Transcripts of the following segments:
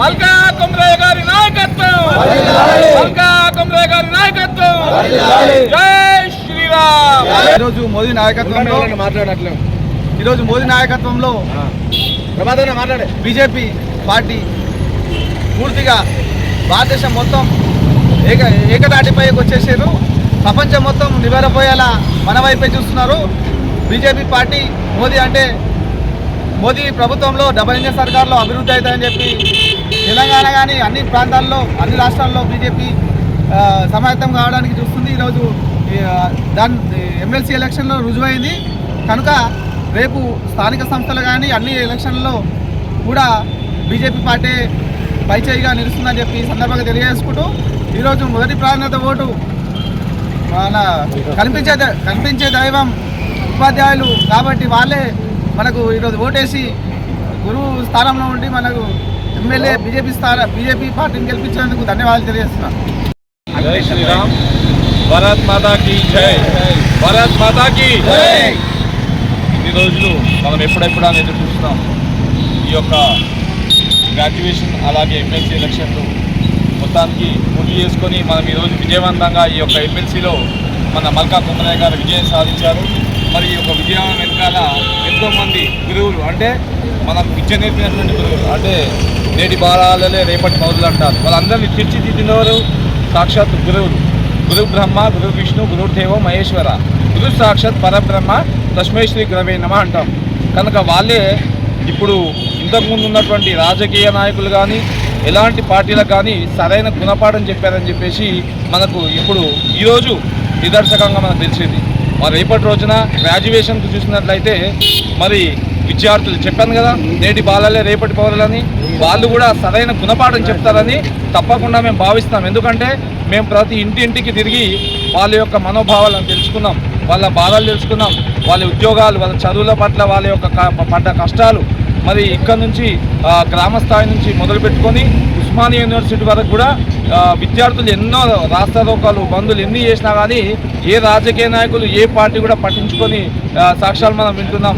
మల్కా కుమ్రే గారి నాయకత్వం. మల్కా కుమ్రే గారి నాయకత్వం. జై శ్రీరామ్. ఈరోజు మోదీ నాయకత్వంలో మాట్లాడట్లే ఈరోజు మోదీ నాయకత్వంలో ప్రమాదం మాట్లాడే. బీజేపీ పార్టీ పూర్తిగా భారతదేశం మొత్తం ఏక ఏకదాటిపైకి వచ్చేసారు. ప్రపంచం మొత్తం నివరపోయేలా మన వైపే చూస్తున్నారు. బీజేపీ పార్టీ మోదీ అంటే మోదీ ప్రభుత్వంలో డబల్ ఇంజన్ సర్కార్లో అభివృద్ధి అవుతుందని చెప్పి తెలంగాణ కానీ అన్ని ప్రాంతాల్లో అన్ని రాష్ట్రాల్లో బీజేపీ సమాయత్తం కావడానికి చూస్తుంది. ఈరోజు దాని ఎమ్మెల్సీ ఎలక్షన్లో రుజువైంది. కనుక రేపు స్థానిక సంస్థలు కానీ అన్ని ఎలక్షన్లలో కూడా బీజేపీ పార్టీ పైచేయిగా నిలుస్తుందని చెప్పి సందర్భంగా తెలియజేసుకుంటూ ఈరోజు మొదటి ప్రాధాన్యత ఓటు మన కనిపించే ద- కనిపించే దైవం ఉపాధ్యాయులు కాబట్టి వాళ్ళే మనకు ఈరోజు ఓటేసి గురువు స్థానంలో ఉండి మనకు ఎమ్మెల్యే బీజేపీ స్థాన బీజేపీ పార్టీని గెలిపించినందుకు ధన్యవాదాలు తెలియజేస్తున్నాను జై శ్రీరామ్. భారత్ మాతాకి జై. భారత్ మాతాకి की ఇన్ని రోజులు మనం ఎప్పుడెప్పుడు అని ఎదురు చూస్తున్నాం. ఈ యొక్క గ్రాడ్యుయేషన్ అలాగే ఎమ్మెల్సీ ఎలక్షన్లు మొత్తానికి పూర్తి చేసుకొని మనం ఈరోజు విజయవంతంగా ఈ యొక్క ఎమ్మెల్సీలో మన మల్కా కుమ్మరయ్య గారు విజయం సాధించారు. మరి ఈ యొక్క విజయం వెనకాల ఎంతోమంది గురువులు అంటే మనకు విద్య నేర్పినటువంటి గురువులు అంటే నేటి బాలాలలే రేపటి మౌదులు అంటారు. వాళ్ళందరినీ తీర్చిదిద్దినవారు సాక్షాత్ గురువులు. గురు బ్రహ్మ గురు విష్ణు గురుదేవ మహేశ్వర. గురు సాక్షాత్ పరబ్రహ్మ తస్మై శ్రీ గురవే నమ అంటాం. కనుక వాళ్ళే ఇప్పుడు ఇంతకుముందు ఉన్నటువంటి రాజకీయ నాయకులు కానీ ఎలాంటి పార్టీలకు కానీ సరైన గుణపాఠం చెప్పారని చెప్పేసి మనకు ఇప్పుడు ఈరోజు నిదర్శకంగా మనకు తెలిసింది. మరి రేపటి రోజున గ్రాడ్యుయేషన్కు చూసినట్లయితే మరి విద్యార్థులు చెప్పాను కదా నేటి బాలలే రేపటి పౌరులని వాళ్ళు కూడా సరైన గుణపాఠం చెప్తారని తప్పకుండా మేము భావిస్తాం ఎందుకంటే మేము ప్రతి ఇంటి ఇంటికి తిరిగి వాళ్ళ యొక్క మనోభావాలను తెలుసుకున్నాం వాళ్ళ బాధలు తెలుసుకున్నాం వాళ్ళ ఉద్యోగాలు వాళ్ళ చదువుల పట్ల వాళ్ళ యొక్క పడ్డ కష్టాలు మరి ఇక్కడ నుంచి గ్రామస్థాయి గ్రామ స్థాయి నుంచి మొదలు పెట్టుకొని ఉస్మానియా యూనివర్సిటీ వరకు కూడా విద్యార్థులు ఎన్నో రాస్తారోకాలు బంధులు ఎన్ని చేసినా కానీ ఏ రాజకీయ నాయకులు ఏ పార్టీ కూడా పట్టించుకొని సాక్ష్యాలు మనం వింటున్నాం.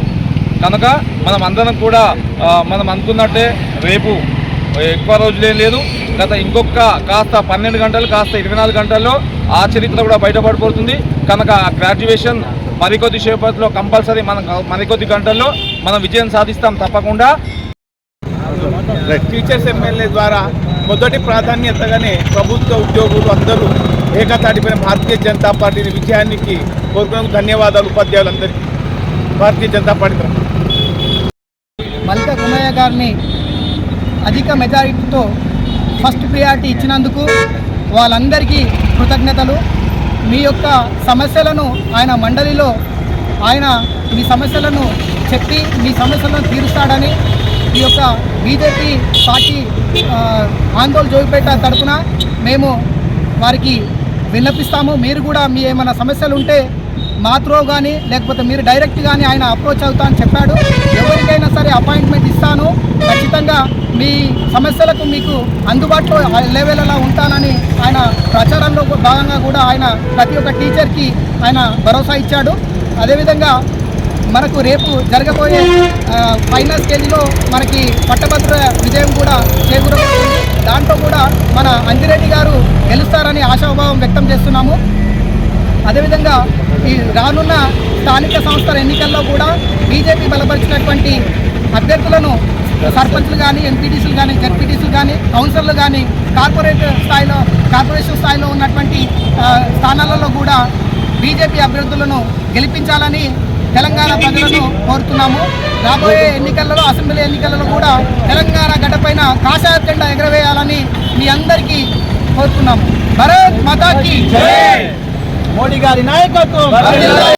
కనుక మనం అందరం కూడా మనం అనుకున్నట్టే రేపు ఎక్కువ రోజులేం లేదు. గత ఇంకొక కాస్త పన్నెండు గంటలు కాస్త ఇరవై నాలుగు గంటల్లో ఆ చరిత్ర కూడా బయటపడిపోతుంది. కనుక ఆ గ్రాడ్యుయేషన్ మరికొద్ది సేపట్లో కంపల్సరీ మనం మరికొద్ది గంటల్లో మనం విజయం సాధిస్తాం తప్పకుండా. టీచర్స్ ఎమ్మెల్యే ద్వారా మొదటి ప్రాధాన్యతగానే ప్రభుత్వ ఉద్యోగులు అందరూ ఏకతాటిపైన భారతీయ జనతా పార్టీని విజయానికి కోరుకున్నందుకు ధన్యవాదాలు ఉపాధ్యాయులందరికీ భారతీయ జనతా పార్టీ తరఫున. మల్కా కుమయ్య గారిని అధిక మెజారిటీతో ఫస్ట్ ప్రియారిటీ ఇచ్చినందుకు వాళ్ళందరికీ కృతజ్ఞతలు మీ యొక్క సమస్యలను ఆయన మండలిలో ఆయన మీ సమస్యలను చెప్పి మీ సమస్యలను తీరుస్తాడని ఈ యొక్క బీజేపీ పార్టీ ఆందోళన జోగిపేట తరఫున మేము వారికి విన్నపిస్తాము. మీరు కూడా మీ ఏమైనా సమస్యలు ఉంటే మాత్రో కానీ లేకపోతే మీరు డైరెక్ట్ కానీ ఆయన అప్రోచ్ అవుతా అని చెప్పాడు. ఎవరికైనా సరే అపాయింట్మెంట్ ఇస్తాను. ఖచ్చితంగా మీ సమస్యలకు మీకు అందుబాటులో లెవెల్ ఉంటానని ఆయన ప్రచారంలో భాగంగా కూడా ఆయన ప్రతి ఒక్క టీచర్కి ఆయన భరోసా ఇచ్చాడు. అదేవిధంగా మనకు రేపు జరగబోయే ఫైనల్ స్టేజ్లో మనకి పట్టభద్ర విజయం కూడా చేకూరబోతుంది. దాంట్లో కూడా మన అంజిరెడ్డి గారు గెలుస్తారని ఆశాభావం వ్యక్తం చేస్తున్నాము. అదేవిధంగా ఈ రానున్న స్థానిక సంస్థల ఎన్నికల్లో కూడా బీజేపీ బలపరిచినటువంటి అభ్యర్థులను సర్పంచ్లు కానీ ఎంపీటీసీలు కానీ జడ్పీటీసీలు కానీ కౌన్సిలర్లు కానీ కార్పొరేట్ స్థాయిలో కార్పొరేషన్ స్థాయిలో ఉన్నటువంటి స్థానాలలో కూడా బీజేపీ అభ్యర్థులను గెలిపించాలని తెలంగాణ ప్రజలను కోరుతున్నాము. రాబోయే ఎన్నికలలో అసెంబ్లీ ఎన్నికలలో కూడా తెలంగాణ గడ్డపైన కాషాయ జెండా ఎగరవేయాలని మీ అందరికీ కోరుతున్నాము. భరత్ మాతాకి మోడీ గారి నాయకత్వం!